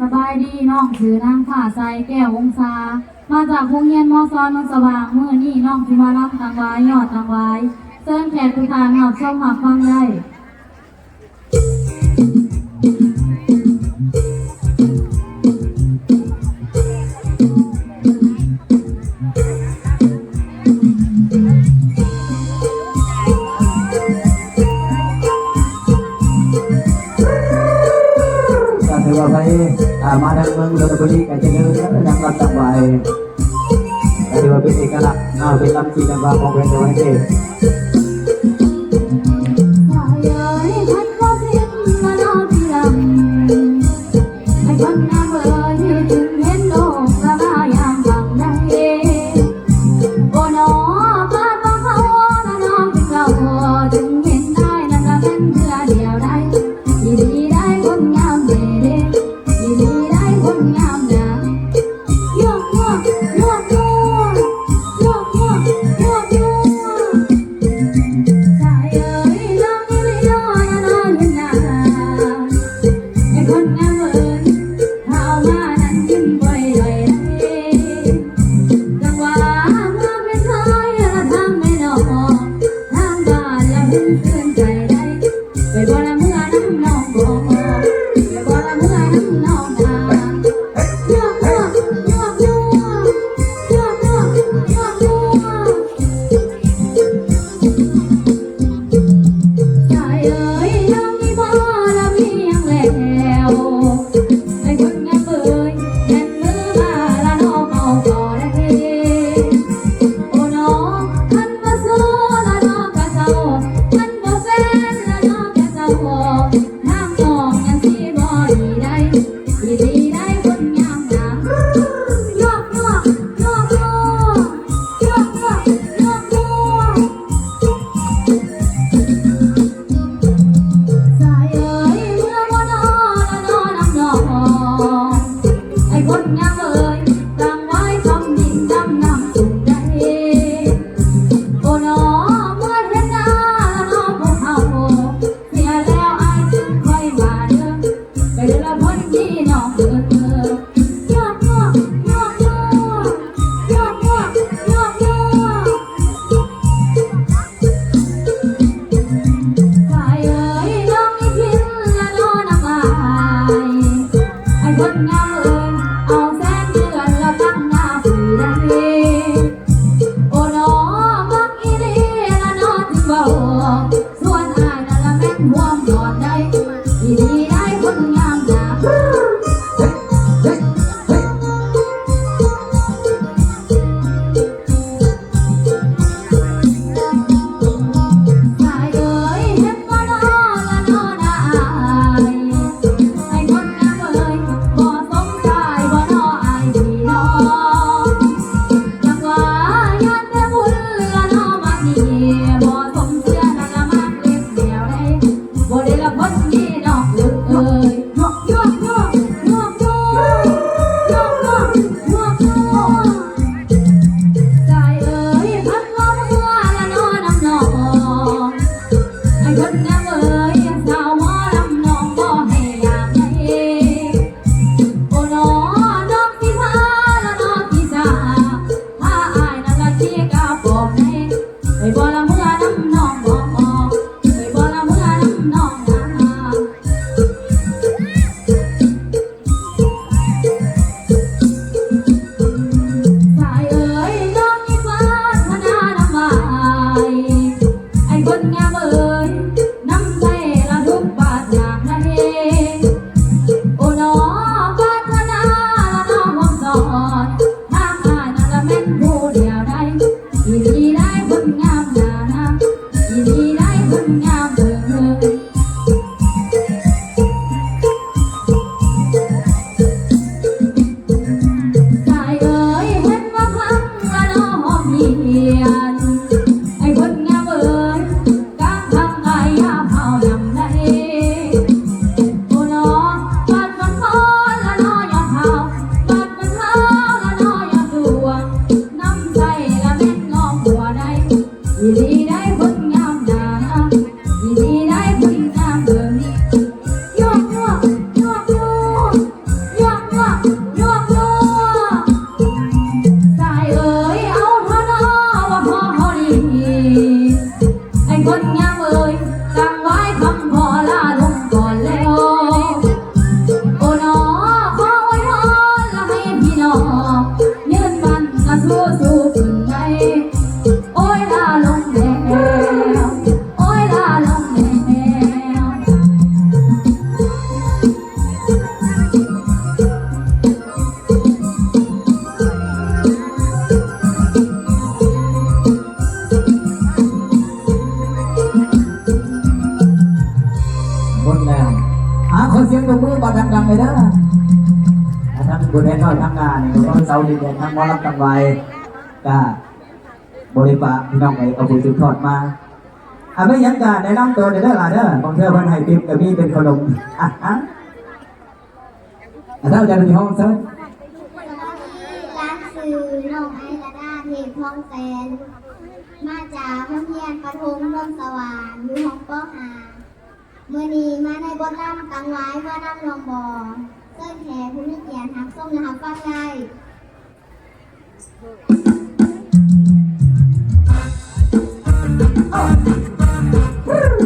สบายดีน้องชื่อนางผ่าใสแก้ววงศามาจากโรงเรียนมอซอนนนสว่างเมื่อนี่น้องที่มารับตังไว้ยอดตังไว้เชิญแขกทุกท่านหับชมหับฟังได้ ถ้ามาดังมืงงลนบุรีก็จะเดินแล้วนำกันต่อไปก็ถืว่าเป็นเอกลักษณ์น่าเป็นลำจีนำบาของเวชนดินไทย ดินแดนทั้งหมอลำตังไวก็บริปะพี่น้องไปเอาผู้สืบทอดมาอะไม่ยังการแนะนำตัวเด้อล่ะเด้อของเธอเพิ่นให้ติ๊บกับพี่เป็นขนมอะฮะอะถ้าอาจารย์มีห้องเซิร์ร้านซื้อน้องไอระดาเทพทองแสนมาจากโรงเรียนประถมร่มสว่างอยู่ห้องปหาเมื่อนี้มาในบทล่ำตังไว้เมื่อน้ำลองบอเส้นแขกผู้มีเกียรติหักส้มนะครับฟังได้ฟัง เ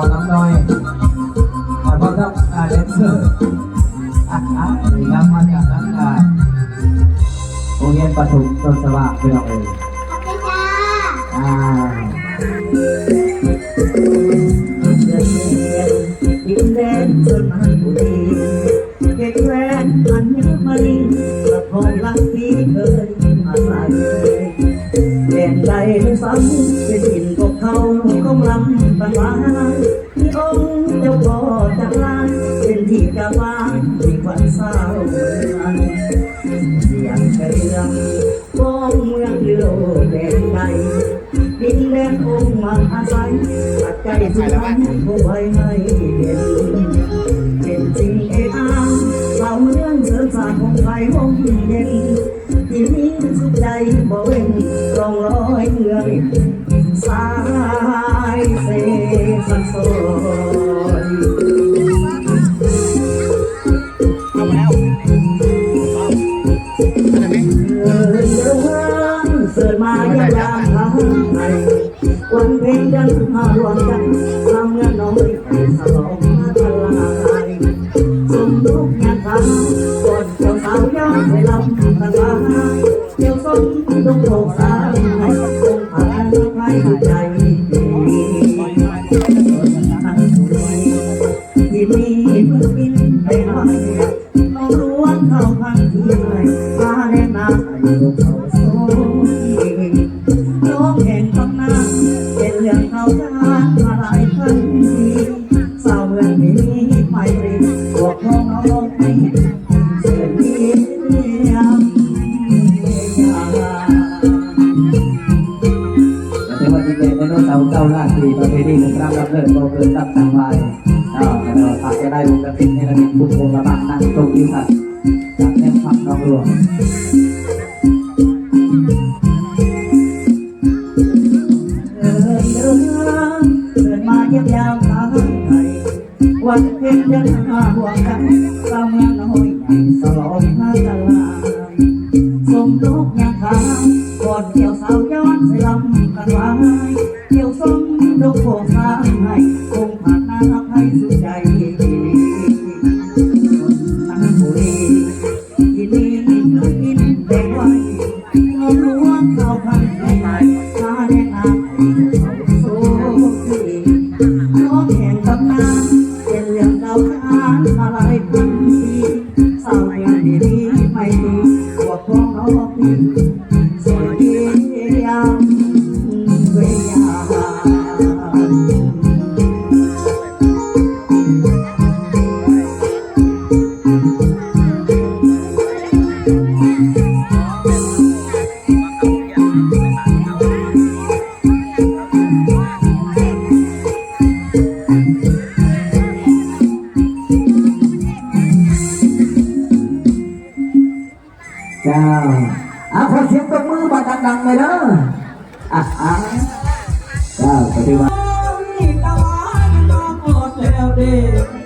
อนน้องน้อยขอโทษครับอาเลนเซอร์อะอะรับมาจากนักการโรงเรียนประถมต้นสว่างเพื่อนเอง แดนไกลดินแดนคงมาอาศัยปัจจัยสุพรรณผู้ไว้ให้เห็นเป็นสิ่งเอกอ้างเราเรื่องเสือสาของไทยห้องเย็นที่มีสุขใจบ่เว้นรองร้อยเงื่อนสา โศกเศร้า ลายอ้าวแต่เราฝากจะได้รู้จะเป็นเนรมิตบุญโภคบ้านนั่งตรงนี้ครับจากแม่ยามน้องหลวงวันเพ็ญยังหาห่วงกันเราเมืองน้อยใหญ่สลอ จ้าเอาขอเสียงตบมือมาดังๆเลยเด้ออะอะจ้าปฏิวัติตะวันมองหมดแล้วเด้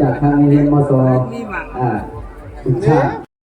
จากทางเรียนมสอ่าคุณชาติ